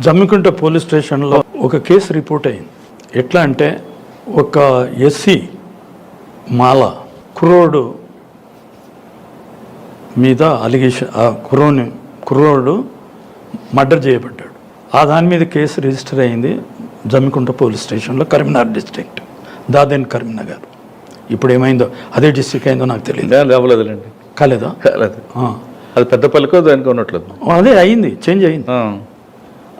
Jammikunta police స్టేషన్లో ఒక case report అయింది. ఎట్లా అంటే ఒక ఎస్సీ మాల కుర్రోడు మీద అలిగేషన్ ఆ కుర్రోని కుర్రోడు మర్డర్ చేయబడ్డాడు. ఆ దాని మీద కేసు రిజిస్టర్ అయింది జమ్మికుంట పోలీస్ స్టేషన్లో కరీంనగర్ డిస్ట్రిక్ట్ దాదేన్ కరీంనగర్. ఇప్పుడు ఏమైందో అదే డిస్ట్రిక్ట్ అయిందో నాకు తెలియదు లేవలేదులేండి కాలేదా? లేదు ఆ. అది పెద్ద పలుకో దానికి ఉన్నట్లేదు. అదే అయింది చేంజ్ అయింది.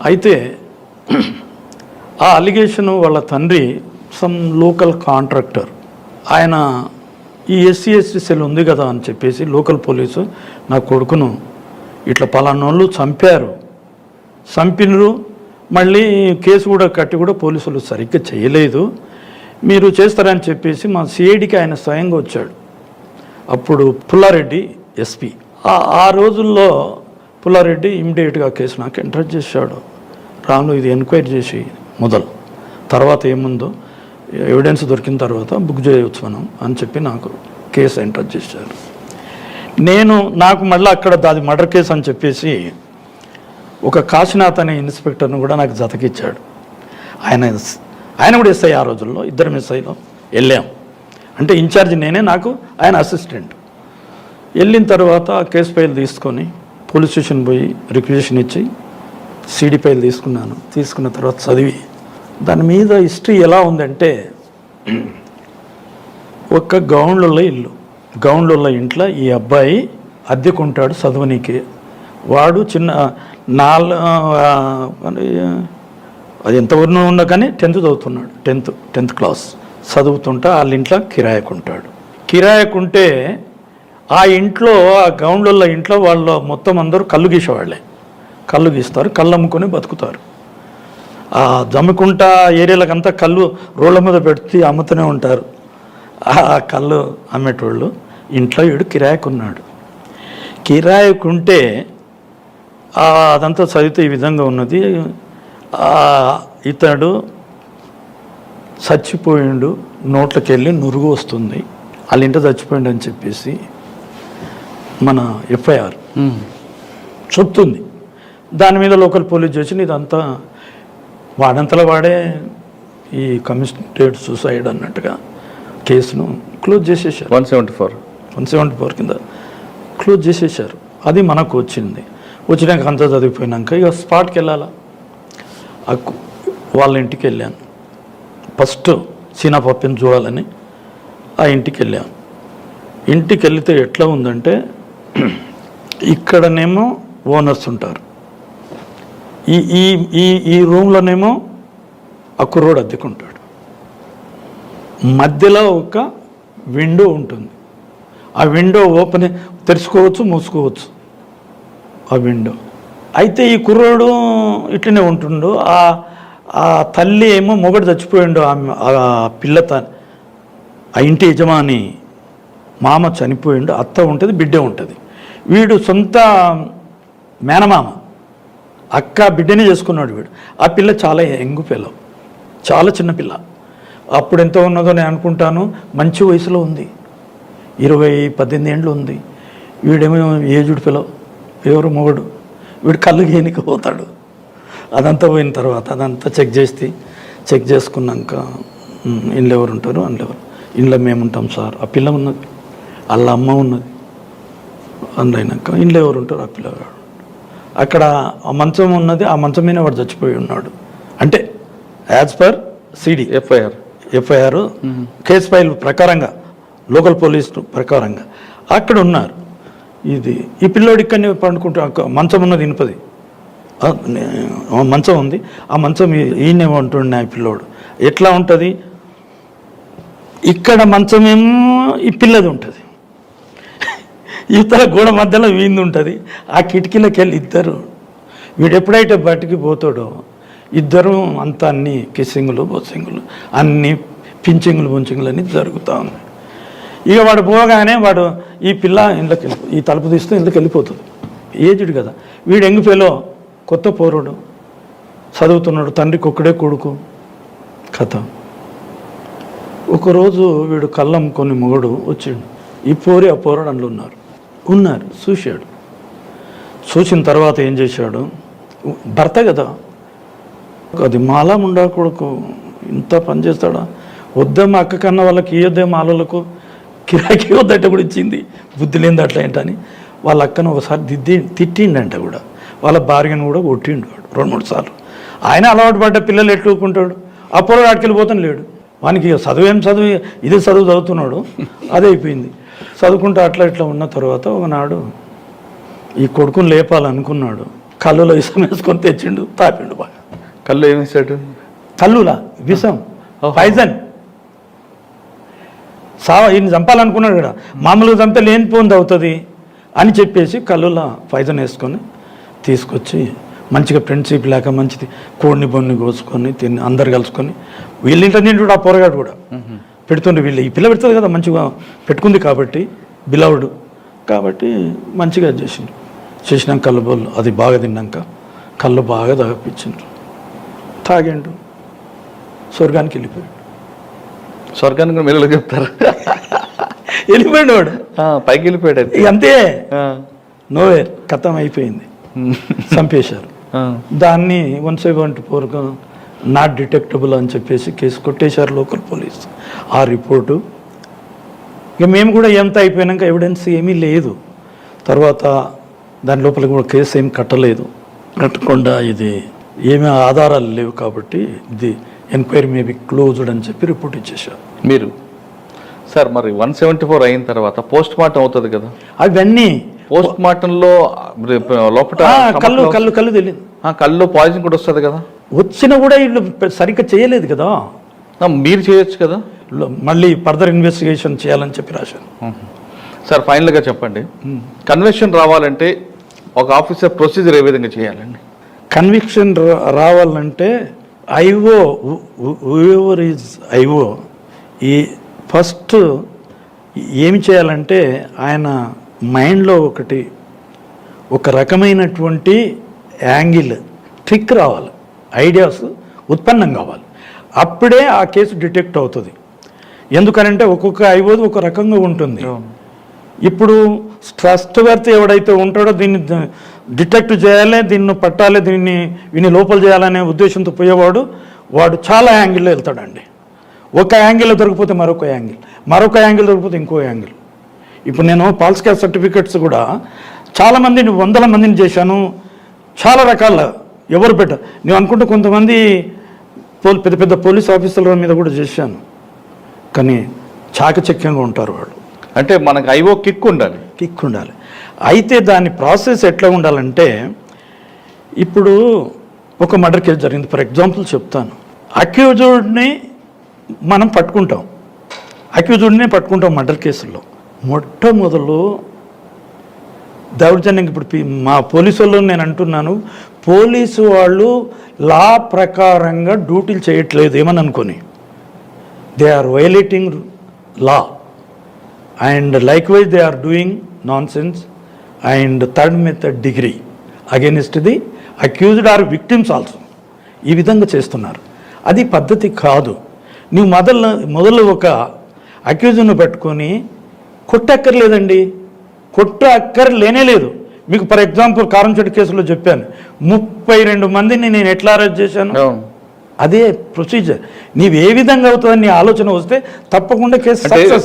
అయితే ఆ అలిగేషన్ వాళ్ళ తండ్రి సమ్ లోకల్ కాంట్రాక్టర్. ఆయన ఈ ఎస్సీ ఎస్టీ సెల్ ఉంది కదా అని చెప్పేసి లోకల్ పోలీసు నా కొడుకును ఇట్లా పలానోళ్ళు చంపారు. చంపినరు. మళ్ళీ కేసు కూడా కట్టి కూడా పోలీసులు సరిగ్గా చేయలేదు. మీరు చేస్తారని చెప్పేసి మా సిఐడికి ఆయన స్వయంగా వచ్చాడు. అప్పుడు పుల్లారెడ్డి ఎస్పీ. ఆ రోజుల్లో పుల్లారెడ్డి ఇమ్మీడియట్గా కేసు నాకు ఎంటర్ చేశాడు. రాను ఇది ఎంక్వైరీ చేసి మొదలు. తర్వాత ఏముందో ఎవిడెన్స్ దొరికిన తర్వాత బుక్ చేయవచ్చు మనం అని చెప్పి నాకు కేసు ఎంటర్ చేశారు. నేను నాకు మళ్ళీ అక్కడ దాది మర్డర్ కేసు అని చెప్పేసి ఒక కాశీనాథ్ అనే ఇన్స్పెక్టర్ను కూడా నాకు జతకిచ్చాడు. ఆయన ఆయన కూడా ఎస్ఐ ఆ రోజుల్లో ఇద్దరం ఎస్ఐలో వెళ్ళాం. అంటే ఇన్ఛార్జ్ నేనే నాకు ఆయన అసిస్టెంట్. వెళ్ళిన తర్వాత కేసు ఫైల్ తీసుకొని పోలీస్ స్టేషన్ పోయి రిక్వజేషన్ ఇచ్చి సీడీ ఫైల్ తీసుకున్నాను. తీసుకున్న తర్వాత చదివి దాని మీద హిస్టరీ ఎలా ఉందంటే ఒక్క గౌండ్లలో ఇల్లు. గౌండ్లలో ఇంట్లో ఈ అబ్బాయి అద్దెకుంటాడు చదువునికి. వాడు చిన్న నాలుగు అది ఎంతవరకు ఉన్నా కానీ టెన్త్ చదువుతున్నాడు. టెన్త్ టెన్త్ క్లాస్ చదువుతుంటా వాళ్ళ ఇంట్లో కిరాయకుంటాడు కిరాయకుంటే ఆ ఇంట్లో ఆ గౌండ్ల ఇంట్లో వాళ్ళు మొత్తం అందరూ కళ్ళు గీసేవాళ్ళే. కళ్ళు గీస్తారు కళ్ళు అమ్ముకొని బతుకుతారు. ఆ జమ్మికుంట ఏరియాలకంతా కళ్ళు రోడ్ల మీద పెట్టి అమ్ముతూనే ఉంటారు. ఆ కళ్ళు అమ్మేటోళ్ళు ఇంట్లో వీడు కిరాయకున్నాడు. కిరాయకుంటే అదంతా చదివితే ఈ విధంగా ఉన్నది. ఇతడు చచ్చిపోయిండు నోట్లకెళ్ళి నురుగు వస్తుంది. వాళ్ళ ఇంట చచ్చిపోయిండు అని చెప్పేసి మన ఎఫ్ఐఆర్. చెప్తుంది దాని మీద లోకల్ పోలీస్ చేసి ఇదంతా వాడంతలా వాడే ఈ కమిషనరేట్ సూసైడ్ అన్నట్టుగా కేసును క్లోజ్ చేసేసారు one seventy four. One seventy four కింద క్లోజ్ చేసేసారు అది మనకు వచ్చింది. వచ్చినాక అంతా చదివిపోయినాక ఇక స్పాట్కి వెళ్ళాలా? వాళ్ళ ఇంటికి వెళ్ళాను. ఫస్ట్ సీనా పప్పిని చూడాలని ఆ ఇంటికి వెళ్ళాను. ఇంటికి వెళితే ఎట్లా ఉందంటే ఇక్కడనేమో ఓనర్స్ ఉంటారు. ఈ ఈ ఈ ఈ రూమ్లోనేమో ఆ కుర్రోడు అద్దెకుంటాడు. మధ్యలో ఒక విండో ఉంటుంది. ఆ విండో ఓపెన్ తెరుచుకోవచ్చు మూసుకోవచ్చు. ఆ విండో. అయితే ఈ కుర్రోడు ఇట్లనే ఉంటుండు. ఆ ఆ తల్లి ఏమో మొగడు చచ్చిపోయిండు. ఆమె ఆ పిల్ల త- ఆ ఇంటి యజమాని మామ చనిపోయిండు. అత్త ఉంటుంది బిడ్డ ఉంటుంది. వీడు సొంత మేనమామ. అక్క బిడ్డనే చేసుకున్నాడు వీడు. ఆ పిల్ల చాలా యంగ్ పిల్ల. చాలా చిన్న పిల్ల. అప్పుడు ఎంత ఉన్నదో నేను అనుకుంటాను. మంచి వయసులో ఉంది. ఇరవై పద్దెనిమిది ఏండ్లు ఉంది. వీడేమో ఏజుడు పిల్ల. ఎవరు మొగడు. వీడు కళ్ళు గేనికి పోతాడు. అదంతా పోయిన తర్వాత అదంతా చెక్ చేస్తే చెక్ చేసుకున్నాక ఇండ్లు ఎవరు ఉంటారు? అందులో ఎవరు? ఇంట్లో మేము ఉంటాం సార్. ఆ పిల్ల ఉన్నది. వాళ్ళ అమ్మ ఉన్నది. అందులో అయినాక ఇంట్లో ఎవరు ఉంటారు ఆ పిల్లగాడు. అక్కడ ఆ మంచం ఉన్నది ఆ మంచం మీద వాడు చచ్చిపోయి ఉన్నాడు. అంటే as per CD FIR FIR case file ప్రకారంగా లోకల్ పోలీస్ ప్రకారంగా. అక్కడ ఉన్నారు. ఇది ఈ పిల్లోడు ఇక్కడనే పండుకుంటూ మంచం ఉన్నది ఇనుపది. మంచం ఉంది. ఆ మంచం ఈయనే ఉంటుండే ఆ పిల్లోడు. ఎట్లా ఉంటుంది? ఇక్కడ మంచమేమో ఈ పిల్లది ఉంటుంది. ఇతర గోడ మధ్యలో వీంది ఉంటుంది ఆ కిటికీలోకి వెళ్ళి ఇద్దరు. వీడు ఎప్పుడైతే బయటికి పోతాడో ఇద్దరు అంతా అన్ని కిస్సింగులు బొస్సింగులు అన్ని పించింగులు పుంచింగులు అన్నీ జరుగుతూ ఉన్నాయి. ఇక వాడు పోగానే వాడు ఈ పిల్ల ఇంట్లోకి ఈ తలుపు తీస్తూ ఇంట్లోకి వెళ్ళిపోతుంది ఏజ్డ్ కదా. వీడు ఎంగిపోలో కొత్త పోరుడు. చదువుతున్నాడు తండ్రికి ఒక్కడే కొడుకు. కథ. ఒకరోజు వీడు కళ్ళం కొన్ని మొగడు వచ్చిండు. ఈ పోరి ఆ పోరడు అందులో ఉన్నారు. ఉన్నారు చూశాడు. చూసిన తర్వాత ఏం చేశాడు? భర్త కదా. అది మాలా ఉండా కొడుకు ఇంత పని చేస్తాడా? వద్దే మా అక్క కన్నా వాళ్ళకి ఇయ్యొద్దే మాలలకు. కిరాకి వద్దట కూడా ఇచ్చింది. బుద్ధి లేని అట్లా ఏంటని వాళ్ళ అక్కను ఒకసారి దిద్ది తిట్టిండంట కూడా. వాళ్ళ భార్యను కూడా కొట్టిండు వాడు రెండు మూడు సార్లు. ఆయన అలవాటు పడ్డ పిల్లలు ఎట్లుకుంటాడు అప్పుడు ఆడికెళ్ళిపోతాను లేడు. వానికి చదువు ఏం చదువు? ఇది చదువు చదువుతున్నాడు. అదే అయిపోయింది. చదువుకుంటూ అట్లా ఇట్లా ఉన్న తర్వాత ఒకనాడు ఈ కొడుకుని లేపాలనుకున్నాడు. కళ్ళులో ఇసం వేసుకొని తెచ్చిండు తాపిండు బాగా. కళ్ళు ఏమి వేసాడు? కల్లులా విషం. పైజన్. సావ ఈయన చంపాలనుకున్నాడు కదా. మామూలుగా చంపితే లేనిపోంది అవుతుంది అని చెప్పేసి కల్లులా పైజన్ వేసుకొని తీసుకొచ్చి మంచిగా ఫ్రెండ్షిప్ లేక మంచిది కోడిని బొన్ని కోసుకొని తిని అందరు కలుసుకొని వీళ్ళింట తింటుడు ఆ పొరగాడు కూడా. పెడుతుండే వీళ్ళు. ఈ పిల్ల పెడుతుంది కదా మంచిగా పెట్టుకుంది కాబట్టి బిలవుడు కాబట్టి మంచిగా చేసిండు చేసినాక కళ్ళు బొల్లు అది బాగా తిన్నాక కళ్ళు బాగా తాగిపించిండ్రు తాగిండు స్వర్గానికి వెళ్ళిపోయాడు. స్వర్గానికి మీరు చెప్తారు వెళ్ళిపోయాడు వాడు. పైకి వెళ్ళిపోయాడు. ఇక అంతే. నోవేర్ కథం అయిపోయింది. చంపేశారు. దాన్ని వన్ సెవెంటీ ఫోర్గా నాట్ డిటెక్టబుల్ అని చెప్పేసి కేసు కొట్టేశారు లోకల్ పోలీస్. ఆ రిపోర్టు. ఇక మేము కూడా ఎంత అయిపోయినాక ఎవిడెన్స్ ఏమీ లేదు. తర్వాత దాని లోపల కూడా కేసు ఏం కట్టలేదు. కట్టకుండా ఇది ఏమీ ఆధారాలు లేవు కాబట్టి ఇది ఎంక్వైరీ మేబీ క్లోజ్డ్ అని చెప్పి రిపోర్ట్ ఇచ్చేశారు. మీరు? సార్ మరి వన్ సెవెంటీ ఫోర్ అయిన తర్వాత పోస్ట్ మార్టం అవుతుంది కదా? అవన్నీ పోస్ట్ మార్టంలో లోపల కళ్ళు కళ్ళు కళ్ళు తెలియదు ఆ, కళ్ళు పాయిజన్ కూడా వస్తుంది కదా? వచ్చినా కూడా వీళ్ళు సరిగ్గా చేయలేదు కదా? మీరు చేయొచ్చు కదా? మళ్ళీ ఫర్దర్ ఇన్వెస్టిగేషన్ చేయాలని చెప్పి రాశాను. సార్ ఫైనల్గా చెప్పండి. కన్వెన్షన్ రావాలంటే ఒక ఆఫీసర్ ప్రొసీజర్ ఏ విధంగా చేయాలండి? కన్విక్షన్ రావాలంటే ఐఓ ఎవర్ ఈజ్ ఐఓ ఈ ఫస్ట్ ఏమి చేయాలంటే ఆయన మైండ్లో ఒకటి ఒక రకమైనటువంటి యాంగిల్ ట్రిక్ రావాలి. ఐడియాస్ ఉత్పన్నం కావాలి. అప్పుడే ఆ కేసు డిటెక్ట్ అవుతుంది. ఎందుకనంటే ఒక్కొక్క ఐఓది ఒక రకంగా ఉంటుంది. ఇప్పుడు ట్రస్ట్ వర్త్ ఎవడైతే ఉంటాడో దీన్ని డిటెక్ట్ చేయాలి దీన్ని పట్టాలి దీన్ని వీని లోపల చేయాలనే ఉద్దేశంతో పోయేవాడు వాడు చాలా యాంగిల్లో వెళ్తాడండి. ఒక యాంగిల్లో దొరికిపోతే మరొక యాంగిల్ మరొక యాంగిల్ దొరికిపోతే ఇంకో యాంగిల్. ఇప్పుడు నేను పాల్స్ క్యాస్ట్ సర్టిఫికెట్స్ కూడా చాలా మందిని వందల మందిని చేశాను. చాలా రకాల ఎవరు పెట్ట నేను అనుకుంటే కొంతమంది పోల్ పెద్ద పెద్ద పోలీస్ ఆఫీసర్ల మీద కూడా చేశాను. కానీ చాకచక్యంగా ఉంటారు వాళ్ళు. అంటే మనకు ఐఓ కిక్ ఉండాలి. కిక్ ఉండాలి. అయితే దాని ప్రాసెస్ ఎట్లా ఉండాలంటే ఇప్పుడు ఒక మర్డర్ కేసు జరిగింది. ఫర్ ఎగ్జాంపుల్ చెప్తాను. అక్యూజుడ్ని మనం పట్టుకుంటాం. అక్యూజుడ్ని పట్టుకుంటాం మర్డర్ కేసుల్లో. మొట్టమొదలు దౌర్జన్యం ఇప్పుడు మా పోలీసు వాళ్ళు నేను అంటున్నాను పోలీసు వాళ్ళు లా ప్రకారంగా డ్యూటీలు చేయట్లేదు ఏమని అనుకొని. They are violating law and like wise they are doing non sense and third method degree against the accused or victims also ఈ విధంగా చేస్తున్నారు. అది పద్ధతి కాదు. నువ్వు మొదలు మొదలు ఒక అక్యూజ్ను పెట్టుకొని కొట్టక్కర్లేదండి. కొట్ట అక్కర లేదు. మీకు ఫర్ ఎగ్జాంపుల్ కారంచెట్టు కేసులో చెప్పాను. ముప్పై రెండు మందిని నేను ఎట్లా అరెస్ట్ చేశాను? అదే ప్రొసీజర్ నీవు ఏ విధంగా అవుతుందని నీ ఆలోచన వస్తే తప్పకుండా కేసు సక్సెస్